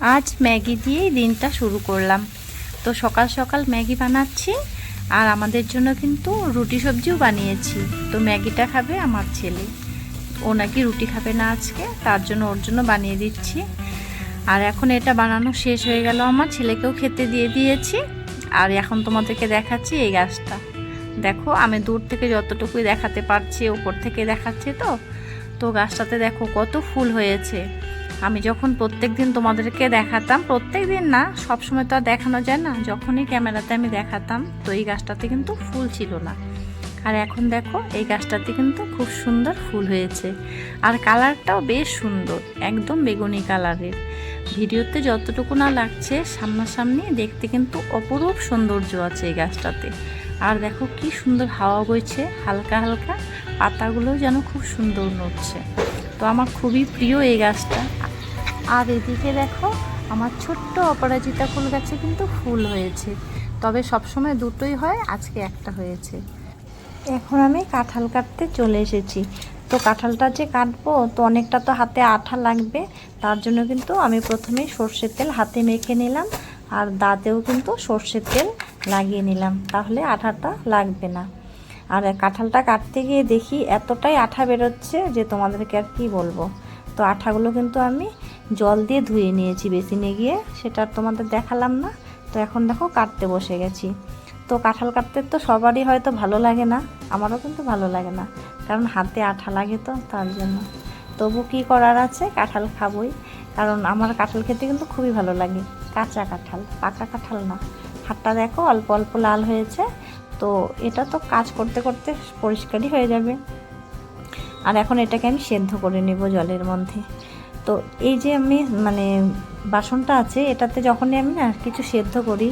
আজ ম্যাগি দিয়েই দিনটা শুরু করলাম। তো সকাল সকাল ম্যাগি বানাচ্ছি, আর আমাদের জন্য কিন্তু রুটি সবজিও বানিয়েছি। তো ম্যাগিটা খাবে আমার ছেলে। ও নাকি রুটি খাবে না আজকে, তার জন্য ওর জন্য বানিয়ে দিচ্ছি। আর এখন এটা বানানো শেষ হয়ে গেল আমার, ছেলেকেও খেতে দিয়ে দিয়েছি। আর এখন তোমাদেরকে দেখাচ্ছি এই গাছটা। দেখো, আমি দূর থেকে যতটুকুই দেখাতে পারছি উপর থেকে দেখাচ্ছি তো। তো গাছটাতে দেখো কত ফুল হয়েছে। আমি যখন প্রত্যেক দিন তোমাদেরকে দেখাতাম প্রত্যেক দিন না সব সময় তো আর দেখানো যায় না, যখনই ক্যামেরাতে আমি দেখাতাম, তো এই গাছটাতে কিন্তু ফুল ছিল না। আর এখন দেখো, এই গাছটাতে কিন্তু খুব সুন্দর ফুল হয়েছে। আর কালারটাও বেশ সুন্দর, একদম বেগুনি কালারের। ভিডিওতে যতটুকু না লাগছে, সামনাসামনি দেখতে কিন্তু অপরূপ সৌন্দর্য আছে এই গাছটাতে। আর দেখো কি সুন্দর হাওয়া বইছে, হালকা হালকা পাতাগুলো যেন খুব সুন্দর নড়ছে। তো আমার খুবই প্রিয় এই গাছটা। আর এদিকে দেখো, আমার ছোট্ট অপরাজিতা ফুল গাছে কিন্তু ফুল হয়েছে। তবে সবসময় দুটোই হয়, আজকে একটা হয়েছে। এখন আমি কাঁঠাল কাটতে চলে এসেছি। তো কাঁঠালটা যে কাটবো, তো অনেকটা তো হাতে আঠা লাগবে। তার জন্য কিন্তু আমি প্রথমেই সর্ষের তেল হাতে মেখে নিলাম, আর দাঁতেও কিন্তু সর্ষের তেল লাগিয়ে নিলাম। তাহলে আঠাটা লাগবে না। আর কাঁঠালটা কাটতে গিয়ে দেখি এতটাই আঠা বেরোচ্ছে যে তোমাদেরকে আর কি বলব। তো আঠাগুলো কিন্তু আমি জল দিয়ে ধুয়ে নিয়েছি বেসিনে গিয়ে, সেটা তোমাদের দেখালাম না। তো এখন দেখো কাটতে বসে গেছি। তো কাঁঠাল কাটতে তো সবারই হয়তো ভালো লাগে না, আমারও কিন্তু ভালো লাগে না, কারণ হাতে আঠা লাগে তো তার জন্য। তবু কি করার আছে? কাঁঠাল খাবই, কারণ আমার কাঁঠাল খেতে কিন্তু খুবই ভালো লাগে। কাঁচা কাঁঠাল, পাকা কাঁঠাল না। হাতটা দেখো অল্প অল্প লাল হয়েছে, তো এটা তো কাজ করতে করতে পরিষ্কারই হয়ে যাবে। আর এখন এটাকে আমি সেদ্ধ করে নেব জলের মধ্যে। তো এই যে আমি মানে বাসনটা আছে, এটাতে যখনই আমি না কিছু সেদ্ধ করি,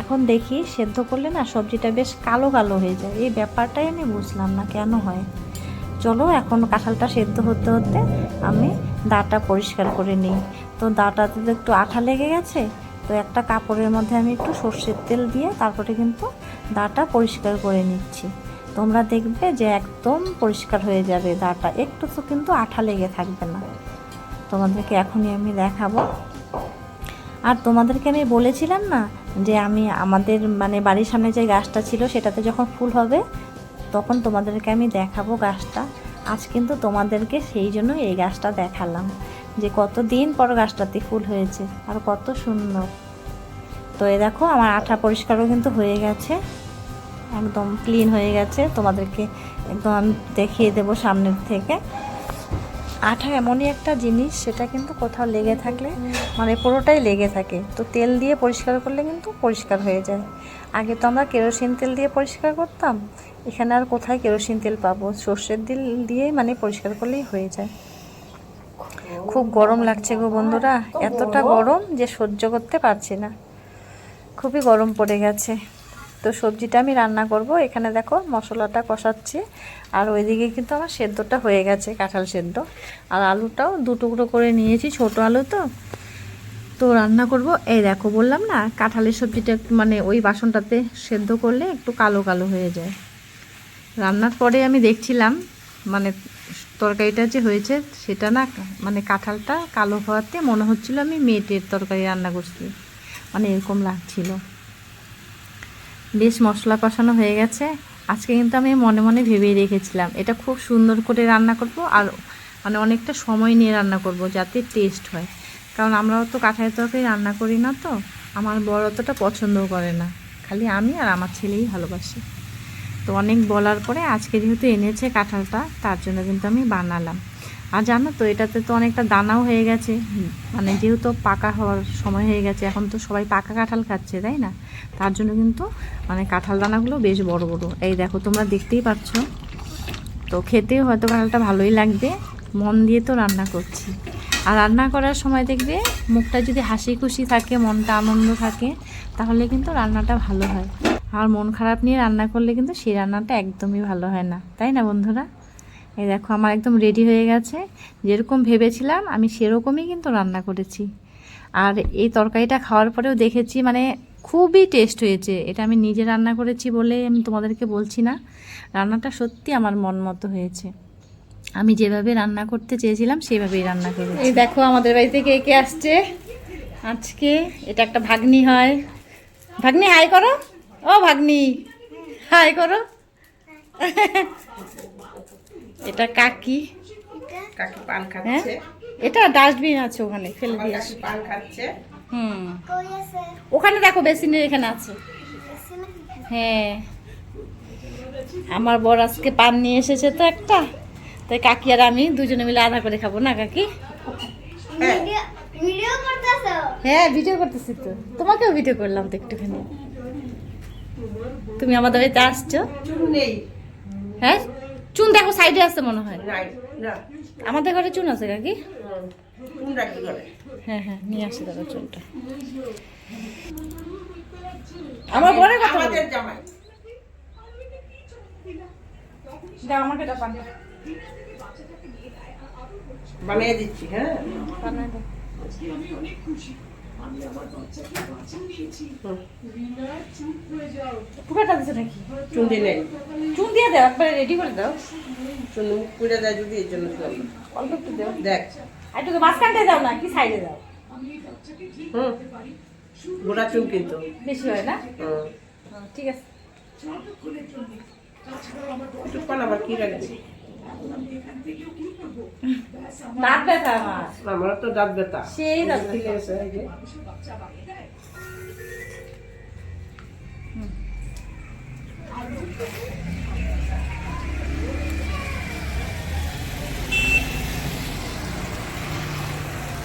এখন দেখি সেদ্ধ করলে না সবজিটা বেশ কালো কালো হয়ে যায়। এই ব্যাপারটাই আমি বুঝলাম না কেন হয়। চলো এখন কাঁঠালটা সেদ্ধ হতে হতে আমি দাটা পরিষ্কার করে নিই। তো দাটাতে তো একটু আঠা লেগে গেছে, তো একটা কাপড়ের মধ্যে আমি একটু সর্ষের তেল দিয়ে তারপরে কিন্তু দাটা পরিষ্কার করে নিচ্ছি। তোমরা দেখবে যে একদম পরিষ্কার হয়ে যাবে দাটা। একটু তো কিন্তু আঠা লেগে থাকবে না। তোমাদেরকে এখনই আমি দেখাবো। আর তোমাদেরকে আমি বলেছিলাম না যে আমি আমাদের মানে বাড়ির সামনে যে গাছটা ছিল সেটাতে যখন ফুল হবে, তখন তোমাদেরকে আমি দেখাবো গাছটা। আজ কিন্তু তোমাদেরকে সেই জন্য এই গাছটা দেখালাম যে কত দিন পর গাছটাতে ফুল হয়েছে আর কত সুন্দর। তো এ দেখো, আমার আঠা পরিষ্কারও কিন্তু হয়ে গেছে, একদম ক্লিন হয়ে গেছে। তোমাদেরকে একদম আমি দেখিয়ে দেবো সামনের থেকে। আঠা এমনই একটা জিনিস সেটা কিন্তু কোথাও লেগে থাকলে মানে পুরোটাই লেগে থাকে। তো তেল দিয়ে পরিষ্কার করলে কিন্তু পরিষ্কার হয়ে যায়। আগে তো আমরা কেরোসিন তেল দিয়ে পরিষ্কার করতাম এখানে আর কোথায় কেরোসিন তেল পাবো? সর্ষের তেল দিয়েই মানে পরিষ্কার করলেই হয়ে যায়। খুব গরম লাগছে গো বন্ধুরা এতটা গরম যে সহ্য করতে পারছি না। খুবই গরম পড়ে গেছে। তো সবজিটা আমি রান্না করব। এখানে দেখো মশলাটা কষাচ্ছি। আর ওইদিকে কিন্তু আমার সেদ্ধটা হয়ে গেছে, কাঁঠাল সেদ্ধ। আর আলুটাও দু টুকরো করে নিয়েছি, ছোট আলু তো। তো রান্না করব। এই দেখো বললাম না, কাঁঠালের সবজিটা মানে ওই বাসনটাতে সেদ্ধ করলে একটু কালো কালো হয়ে যায়। রান্নার পরে আমি দেখছিলাম মানে তরকারিটা যে হয়েছে সেটা না মানে কাঁঠালটা কালো হওয়াতে মনে হচ্ছিল আমি মেটের তরকারি রান্না করছি। মানে এরকম লাগছিল। বেশ মশলা কষানো হয়ে গেছে। আজকে কিন্তু আমি মনে মনে ভেবেই রেখেছিলাম, এটা খুব সুন্দর করে রান্না করব আর মানে অনেকটা সময় নিয়ে রান্না করব যাতে টেস্ট হয়। কারণ আমরাও তো কাঁঠালের তরকারি রান্না করি না তো, আমার বড় অতটা পছন্দও করে না। খালি আমি আর আমার ছেলেই ভালোবাসি। তো অনেক বলার পরে আজকে যেহেতু এনেছে কাঁঠালটা, তার জন্য কিন্তু আমি বানালাম। আর জানো তো এটাতে তো অনেকটা দানাও হয়ে গেছে। মানে যেহেতু পাকা হওয়ার সময় হয়ে গেছে এখন তো সবাই পাকা কাঁঠাল খাচ্ছে তাই না? তার জন্য কিন্তু মানে কাঁঠাল দানাগুলো বেশ বড় বড়। এই দেখো তোমরা দেখতেই পাচ্ছ। তো খেতেও হয়তো কাঁঠালটা ভালোই লাগবে। মন দিয়ে তো রান্না করছি। আর রান্না করার সময় দেখবে মুখটা যদি হাসি খুশি থাকে মনটা আনন্দ থাকে তাহলে কিন্তু রান্নাটা ভালো হয়। আর মন খারাপ নিয়ে রান্না করলে কিন্তু সেই রান্নাটা একদমই ভালো হয় না। তাই না বন্ধুরা? এই দেখো, আমার একদম রেডি হয়ে গেছে। যেরকম ভেবেছিলাম, আমি সেরকমই কিন্তু রান্না করেছি। আর এই তরকারিটা খাওয়ার পরেও দেখেছি মানে খুবই টেস্ট হয়েছে। এটা আমি নিজে রান্না করেছি বলে আমি তোমাদেরকে বলছি না। রান্নাটা সত্যি আমার মন মতো হয়েছে। আমি যেভাবে রান্না করতে চেয়েছিলাম, সেভাবেই রান্না করেছি। এই দেখো, আমাদের বাড়িতে কে কে আসছে? আজকে এটা একটা ভাগ্নি হয়। ভাগ্নি হাই করো। ও ভাগ্নি হাই করো। এটা কাকি। কাকি পান হ্যাঁ? খাচ্ছে এটা ডাস্টবিন আছে ওখানে ফেলে আমার দিয়ে কাকি পান খাচ্ছে। হুম। ওখানে দেখো বেসিনের এখানে আছে। হ্যাঁ। আমার বর আজকে পান নিয়ে এসেছে তো একটা। তাই কাকি আর আমি দুজনে মিলে আধা করে খাব না কাকি? হ্যাঁ। ভিডিও হ্যাঁ ভিডিও করতেছি তো। তোমাকেও ভিডিও করলাম তো একটুখানি। তুমি আমাদের বাড়িতে আসছো? হ্যাঁ? চুন দেখো সাইডে আছে মনে হয়। আমাদের ঘরে চুন আছে কাকি? হ্যাঁ হ্যাঁ নিয়ে আসি দেখো চুনটা। আমার বড় কথা জামাই। আমাকে বানিয়ে দিচ্ছি হ্যাঁ। বানায় দাও। হুম, পুরোটা দিছে নাকি? চুন দিয়ে নেই চুন দিয়ে দাও একবারে রেডি করে দাও। চুন মুখ দেয় যদি এর জন্য অল্প একটু দাও। দেখ। আর একটু মাঝখানটায় দাও না কি সাইডে দাও? হুম। গোড়া চুন কিন্তু। বেশি হয় না? হুম। হ্যাঁ, ঠিক আছে। একটু আবার কি রাখবি দাঁত ব্যথা আমার? আমারও তো দাঁত ব্যথা। সেই দাঁত ঠিক ব্যথা। আছে এই যে।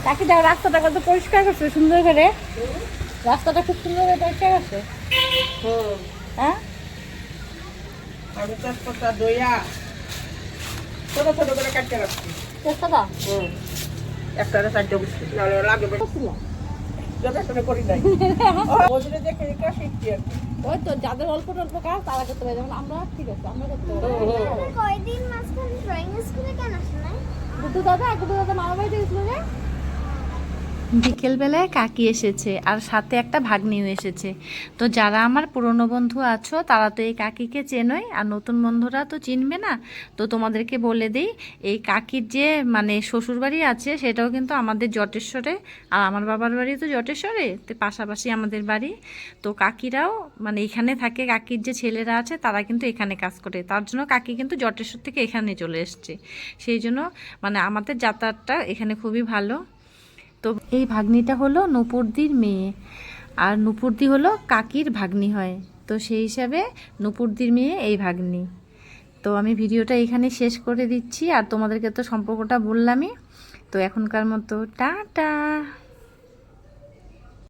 কাকি দাও রাস্তাটা কত পরিষ্কার করছে সুন্দর করে? রাস্তাটা খুব সুন্দর করে পরিষ্কার করছে। হ্যাঁ? আমি তেজপাতা দইয়া। ছোট ছোট করে কাটতে রাখছি। চেষ্টা হুম। একটা চারটে বুঝছি নাহলে লাগবে। যথেষ্ট করি নাই। ওদের দেখে এটা শিখছি আর কি। ওই তো যাদের অল্প অল্প কাজ তারা করতে পারে। যেমন আমরা ঠিক আছে আমরা করতে পারি। হুম, হুম। কয়দিন মাঝখানে ড্রয়িং স্কুলে কেন আসে নাই? দাদা দুধু দাদা মামা বাড়িতে গেছিল যে? বিকেলবেলায় কাকি এসেছে আর সাথে একটা ভাগ্নিও এসেছে। তো যারা আমার পুরনো বন্ধু আছো, তারা তো এই কাকিকে চেনোই, আর নতুন বন্ধুরা তো চিনবে না। তো তোমাদেরকে বলে দিই, এই কাকির যে মানে শ্বশুরবাড়ি আছে, সেটাও কিন্তু আমাদের জটেশ্বরে, আর আমার বাবার বাড়ি তো জটেশ্বরে, তো পাশাপাশি আমাদের বাড়ি। তো কাকিরাও মানে এখানে থাকে, কাকির যে ছেলেরা আছে, তারা কিন্তু এখানে কাজ করে। তার জন্য কাকি কিন্তু জটেশ্বর থেকে এখানে চলে এসছে। সেই জন্য মানে আমাদের যাতায়াতটা এখানে খুবই ভালো। তো এই ভাগ্নিটা হলো নুপুরদির মেয়ে। আর নুপুরদি হলো কাকির ভাগ্নি হয়। তো সেই হিসাবে নুপুরদির মেয়ে এই ভাগ্নি। তো আমি ভিডিওটা এখানে শেষ করে দিচ্ছি। আর তোমাদেরকে তো সম্পর্কটা বললামই। তো এখনকার মতো, টাটা!